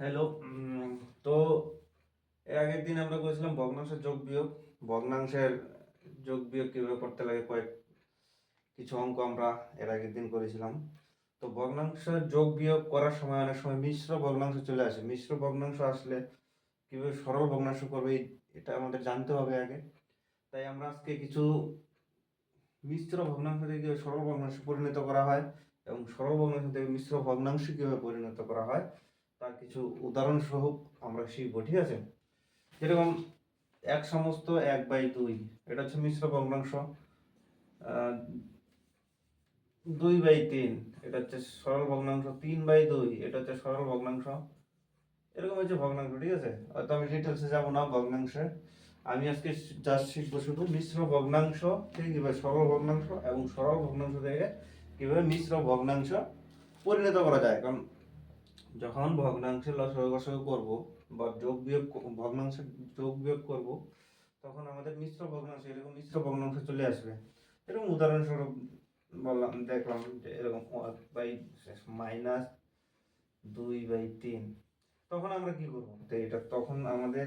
Hello তো এর আগের দিন আমরা করেছিলাম ভগ্নাংশের যোগ বিয়োগ। ভগ্নাংশের যোগ বিয়োগ কীভাবে করতে লাগে কয়েক কিছু অঙ্ক আমরা এর আগের দিন করেছিলাম। তো ভগ্নাংশের যোগ বিয়োগ করার সময় অনেক সময় মিশ্র ভগ্নাংশ চলে আসে। মিশ্র ভগ্নাংশ আসলে কীভাবে সরল ভগ্নাংশ করবে, এটা আমাদের জানতে হবে আগে। তাই আমরা আজকে কিছু মিশ্র ভগ্নাংশ থেকে সরল ভগ্নাংশে পরিণত করা হয় এবং সরল ভগ্নাংশ থেকে মিশ্র ভগ্নাংশে কীভাবে পরিণত করা হয় তার কিছু উদাহরণ সহ আমরা শিখব ঠিক আছে। যেরকম এক সমস্ত এক বাই দুই, এটা হচ্ছে মিশ্র ভগ্নাংশ। দুই বাই তিন, এটা হচ্ছে সরল ভগ্নাংশ। তিন বাই দুই, এটা হচ্ছে সরল ভগ্নাংশ। এরকম হচ্ছে ভগ্নাংশ, ঠিক আছে? হয়তো আমি ডিটেলসে যাব না ভগ্নাংশে। আমি আজকে জাস্ট শিখব শুধু মিশ্র ভগ্নাংশ থেকে কীভাবে সরল ভগ্নাংশ এবং সরল ভগ্নাংশ থেকে কীভাবে মিশ্র ভগ্নাংশ পরিণত করা যায়। কারণ যখন ভগ্নাংশের লসাগু গসাগু করব বা যোগ বিয়োগ ভগ্নাংশের যোগ বিয়োগ করব, তখন আমাদের মিশ্র ভগ্নাংশ, এরকম মিশ্র ভগ্নাংশ চলে আসবে। এরকম উদাহরণস্বরূপ বললাম, দেখলাম যে এরকম বাই মাইনাস দুই বাই তিন। তখন আমরা কি করব? তো এটা তখন আমাদের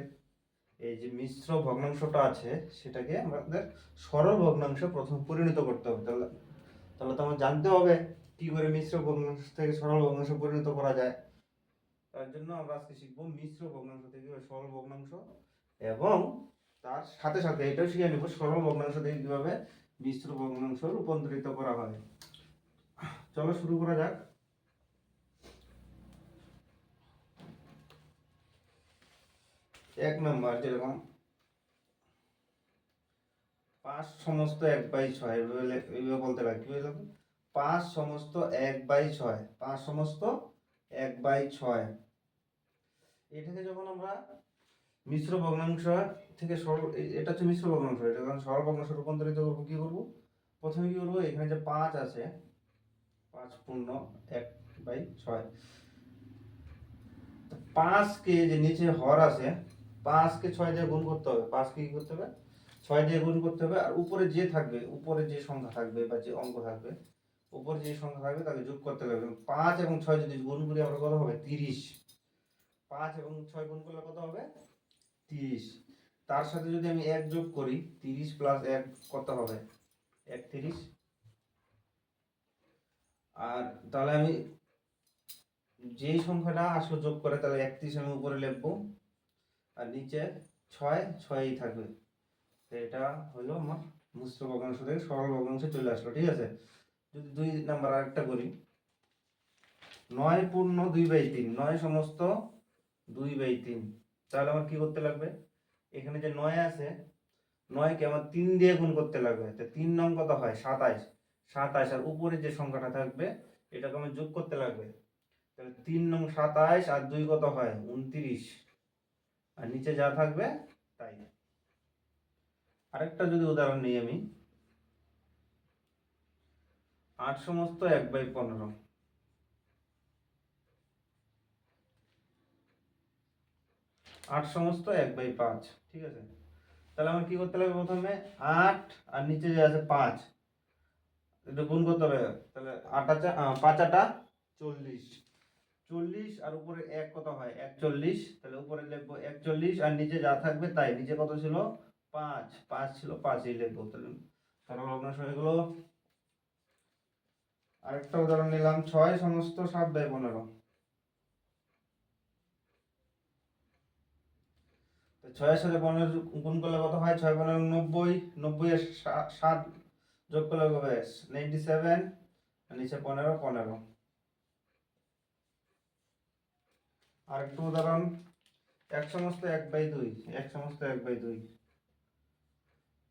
এই যে মিশ্র ভগ্নাংশটা আছে, সেটাকে আমাদের সরল ভগ্নাংশে প্রথম পরিণত করতে হবে। তাহলে তাহলে তো আমার জানতে হবে কি করে মিশ্র ভগ্নাংশ থেকে সরল ভগ্নাংশে পরিণত করা যায়। তার জন্য আমরা আজকে শিখব মিশ্র ভগ্নাংশ থেকে সরল ভগ্নাংশ এবং তার সাথে সাথে এটাও শিখে নেব, সরল ভগ্নাংশ থেকে কীভাবে মিশ্র ভগ্নাংশ রূপান্তরিত করা হয়। চলো শুরু করা যাক। এক নম্বর যেরকম পাঁচ সমস্ত এক বাই ছয় এইভাবে বলতে পারি, কি বললাম পাঁচ সমস্ত এক বাই ছয়, পাঁচ সমস্ত এক বাই ছয়। এটাকে যখন আমরা মিশ্র ভগ্নাংশ থেকে সরল এটা হচ্ছে মিশ্র ভগ্নাংশ, এটা যখন সরল ভগ্নাংশ রূপান্তরিত করব, কি করব? প্রথমে কি করব? এখানে যে পাঁচ আছে, পাঁচ পূর্ণ এক বাই ছয়। পাঁচকে যে নিচে হর আছে, পাঁচকে ছয় দিয়ে গুণ করতে হবে। পাঁচকে কি করতে হবে? ছয় দিয়ে গুণ করতে হবে। আর উপরে যে থাকবে, উপরে যে সংখ্যা থাকবে বা যে অঙ্ক থাকবে, উপরে যে সংখ্যা থাকবে তাকে যোগ করতে লাগবে পাঁচ এবং ছয় যদি গুণ করি, আমরা কত হবে? তিরিশ। পাঁচ এবং ছয় গুণ করলে কত হবে? তিরিশ। তার সাথে যদি আমি এক যোগ করি, তিরিশ প্লাস এক কত হবে? একত্রিশ। আর তাহলে আমি যেই সংখ্যাটা আসলে যোগ করে, তাহলে একত্রিশ আমি উপরে লিখব। আর নিচে ছয়, ছয়ই থাকবে। এটা হলো আমার মিশ্র ভগ্নাংশ থেকে সরল ভগ্নাংশে চলে আসলো, ঠিক আছে? যদি দুই নাম্বার আরেকটা করি, নয় পূর্ণ দুই বাই তিন, নয় সমস্ত দুই বাই তিন। তাহলে আমার কি করতে লাগবে? এখানে যে নয় আছে, নয়কে আমার তিন দিয়ে গুণ করতে লাগবে। তো তিন নং কত হয়? সাতাইশ সাতাইশ আর উপরে যে সংখ্যাটা থাকবে, এটাকে আমার যোগ করতে লাগবে। তাহলে তিন নং সাতাইশ আর দুই কত হয়? উনত্রিশ। আর নিচে যা থাকবে, তাই। আরেকটা যদি উদাহরণ নিই আমি। আট সমস্ত এক বাই পনেরো। আট সমস্ত এক বাই পাঁচ, ঠিক আছে? তাহলে আমার কি করতে লাগবে প্রথমে? আট, আর নিচে যে আছে পাঁচ, এটা গুণ করতে হবে। তাহলে আট আটা পাঁচ আটা চল্লিশ। চল্লিশ আর উপরে এক কত হয়? একচল্লিশ তাহলে উপরে লিখব একচল্লিশ আর নিচে যা থাকবে তাই। নিচে কত ছিল? পাঁচ। পাঁচ ছিল, পাঁচই লিখব। তাহলে সরল ভগ্নাংশ হয়ে গেলো আরেকটা উদাহরণ নিলাম, ছয় সমস্ত সাত বাই পনেরো। ছয়ের সাথে পনেরো গুণ করলে কত হয়? ছয় পনেরো নব্বই নব্বই এর সাত যোগ করলে হবে নাইনটি সেভেন নিচে পনেরো পনেরো। আরেকটা উদাহরণ, এক সমস্ত এক বাই দুই, এক সমস্ত এক বাই দুই।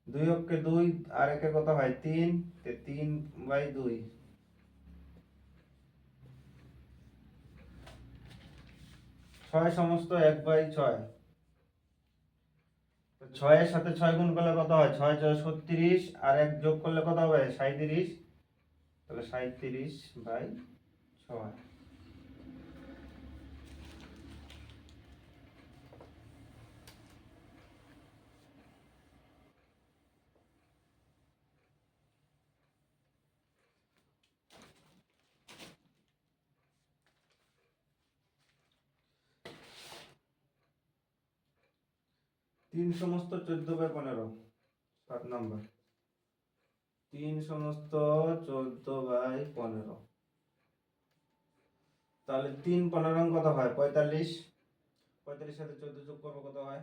দুই অক্ষে দুই, আর একে কত হয়? তিন তিন বাই দুই। ছয় সমস্ত এক বাই ছয়। ছয়ের সাথে ছয় গুণ করলে কত হয়? ছয় ছয় ছত্রিশ আর এক যোগ করলে কত হবে? সাঁত্রিশ তাহলে সাঁত্রিশ বাই ছয়। তিন সমস্ত চোদ্দ বাই পনেরো, সাত নম্বর। তিন সমস্ত চোদ্দ বাই পনেরো। তাহলে তিন পনেরো কত হয়? পঁয়তাল্লিশ। পঁয়তাল্লিশ সাথে চোদ্দ যোগ করব কত হয়?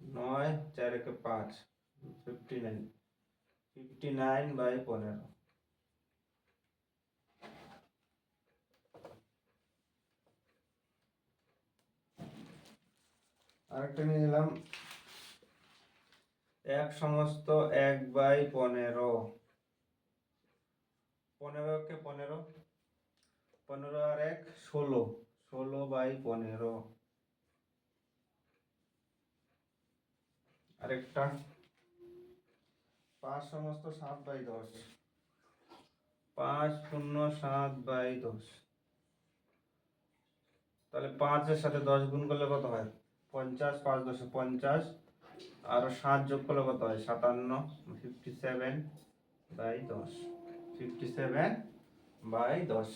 নয়, চার একে পাঁচ fifty nine fifty nine by পনেরো। আরেকটা নিয়ে নিলাম। এক সমস্ত এক বাই পনেরো। পনেরো কে পনেরো। পনেরো আর এক, ষোলো। ষোলো বাই পনেরো। আরেকটা। পাঁচ সমস্ত সাত বাই দশ। পাঁচ শূন্য সাত বাই দশ। তাহলে পাঁচের সাথে দশ গুণ করলে কত হয়? পঞ্চাশ, পাঁচ দশে পঞ্চাশ আরও সাত যোগ করলে কত হয়? সাতান্ন ফিফটি সেভেন বাই দশ। ফিফটি সেভেন বাই দশ।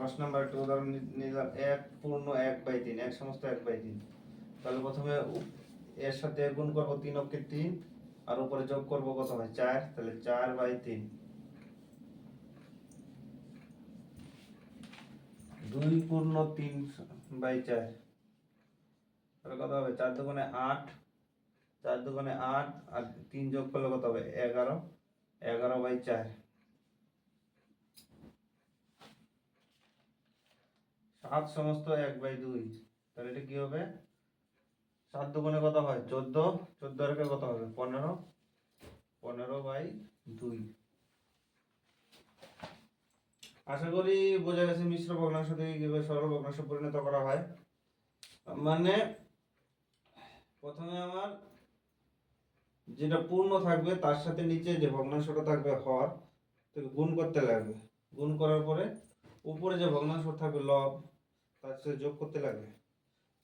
দশ নম্বর একটা উদাহরণ নিলাম। এক পূর্ণ এক বাই তিন, এক সমস্ত এক বাই তিন। তাহলে প্রথমে এর সাথে গুণ করব তিন অক্ষে তিন, আর উপরে যোগ করব কত হয় চার? তাহলে চার বাই তিন। দুই পূর্ণ তিন বাই চার। তাহলে কত হবে? চার দুগুণে আট। চার দুগুণে আট, আর তিন যোগ করলে কত হবে? এগারো। এগারো বাই চার। সাত সমস্ত এক বাই দুই। তাহলে এটা কি হবে? সাত দুগুণে কত হয়? চোদ্দ। চোদ্দ রেখে কত হবে? পনেরো। পনেরো বাই দুই। আশা করি বোঝা গেছে মিশ্র ভগ্নাংশ থেকে কীভাবে সরল ভগ্নাংশ পরিণত করা হয়। মানে প্রথমে আমার যেটা পূর্ণ থাকবে, তার সাথে নিচে যে ভগ্নাংশটা থাকবে হর থেকে গুণ করতে লাগবে। গুণ করার পরে উপরে যে ভগ্নাংশ থাকবে লব তার সাথে যোগ করতে লাগবে।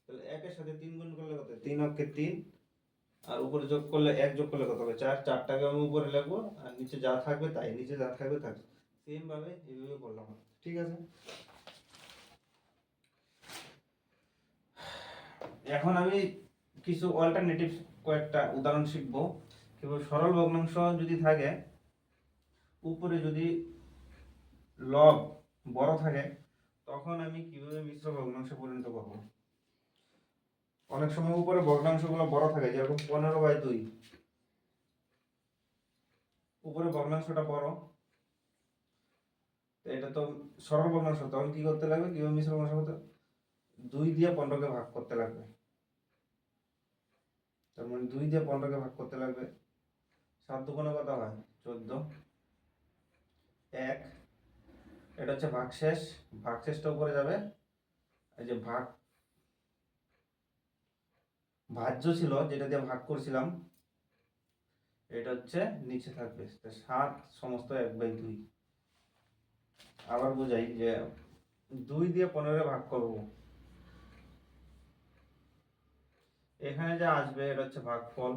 তাহলে একের সাথে তিন গুণ করলে কত? তিন অক্ষে তিন। আর উপরে যোগ করলে এক যোগ করলে কত হবে? চার। চারটাকে আমি উপরে লাগবো আর নিচে যা থাকবে তাই। নিচে যা থাকবে থাকবে সেম ভাবে এইভাবে করলাম। ঠিক আছে। এখন আমি কিছু অল্টারনেটিভ কয়েকটা উদাহরণ শিখব। কীভাবে সরল ভগ্নাংশ যদি থাকে উপরে যদি লব বড় থাকে তখন আমি কীভাবে মিশ্র ভগ্নাংশে পরিণত করব? অনেক সময় উপরে ভগ্নাংশগুলো বড় থাকে, যেরকম পনেরো বাই দুই। উপরে ভগ্নাংশটা বড়। এটা তো সরল ভগ্নাংশ, তখন কি করতে লাগবে? কীভাবে মিশ্র ভগ্নাংশ করতে দুই দিয়ে পনেরোকে ভাগ করতে লাগবে। তার মানে দুই দিয়ে পনেরোকে ভাগ করতে লাগবে। সাত দুগুণে কত হয়? চোদ্দ। এক। এটা হচ্ছে ভাগশেষ। ভাগশেষটা উপরে যাবে। এই যে ভাগ, ভাজ্য ছিল যেটা দিয়ে ভাগ করছিলাম, এটা হচ্ছে নিচে থাকবে। সাত সমস্ত এক বাই দুই। আবার বোঝাই যে দুই দিয়ে পনেরো ভাগ করব। এখানে যা আসবে এটা হচ্ছে ভাগফল।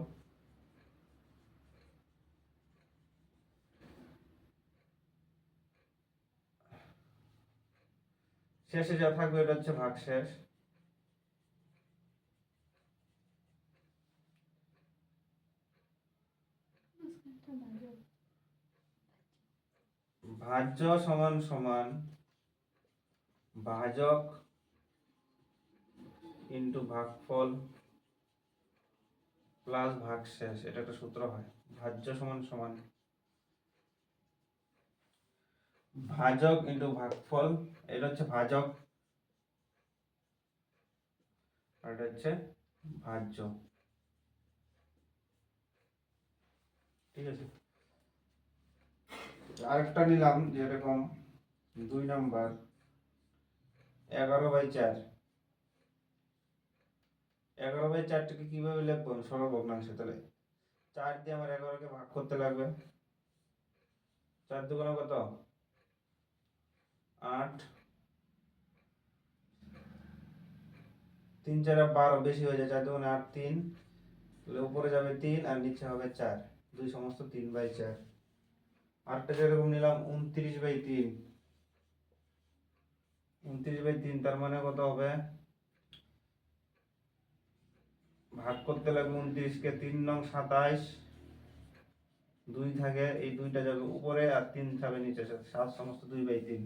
শেষে যা থাকবে এটা হচ্ছে ভাগশেষ ভাজ্য সমান সমান ভাজক ইন্টু ভাগফল প্লাস ভাগশেষ এটা একটা সূত্র হয়। ভাজ্য সমান সমান ভাজক ইন্টু ভাগফল, এটা হচ্ছে ভাজক। আর এটা হচ্ছে ভাজ্য। ঠিক আছে? আরেকটা নিলাম যেরকম দুই নাম্বার। এগারো বাই চার। এগারো বাই চারটাকে কীভাবে লিখব? আমি সরল ভগ্নাংশে তাহলে। চার দিয়ে আমার এগারোকে ভাগ করতে লাগবে। চার দুগুণে কত? আট। তিন চারে বারো, বেশি হয়ে যায় চার দুগুণে আট, তিন। তাহলে উপরে যাবে তিন আর নিচে হবে চার। দুই সমস্ত তিন বাই চার। আটটা যেরকম নিলাম উনত্রিশ বাই তিন। উনত্রিশ বাই তিন, তার মানে কত হবে? ভাগ করতে লাগবে উনত্রিশকে তিন নং সাতাইশ। দুই থাকে, এই দুইটা যাবে উপরে আর তিন যাবে নিচে, সাত সমস্ত দুই বাই তিন।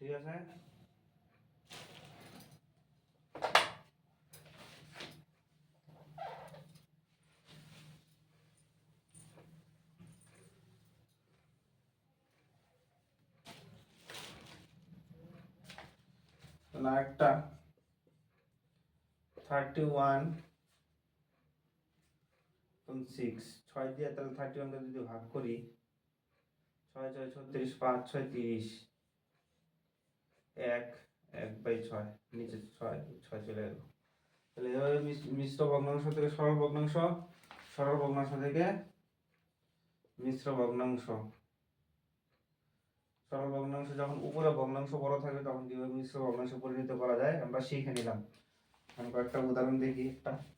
ঠিক আছে? একটা থার্টি ওয়ান সিক্স ছয় দিয়ে তাহলে থার্টি ওয়ানকে যদি ভাগ করি, ছয় ছয়, ছত্রিশ, পাঁচ, ছয়, তিরিশ। এক এক বাই ছয়, নিচে ছয় ছয় চলে গেল তাহলে এভাবে মিশ- মিশ্র ভগ্নাংশ থেকে সরল ভগ্নাংশ সরল ভগ্নাংশ থেকে মিশ্র ভগ্নাংশ। সরল ভগ্নাংশ যখন উপরে ভগ্নাংশ বড় থাকে তখন কীভাবে মিশ্র ভগ্নাংশ পরিণত করা যায়? আমরা শিখে নিলাম। আমি কয়েকটা উদাহরণ দেখি একটা।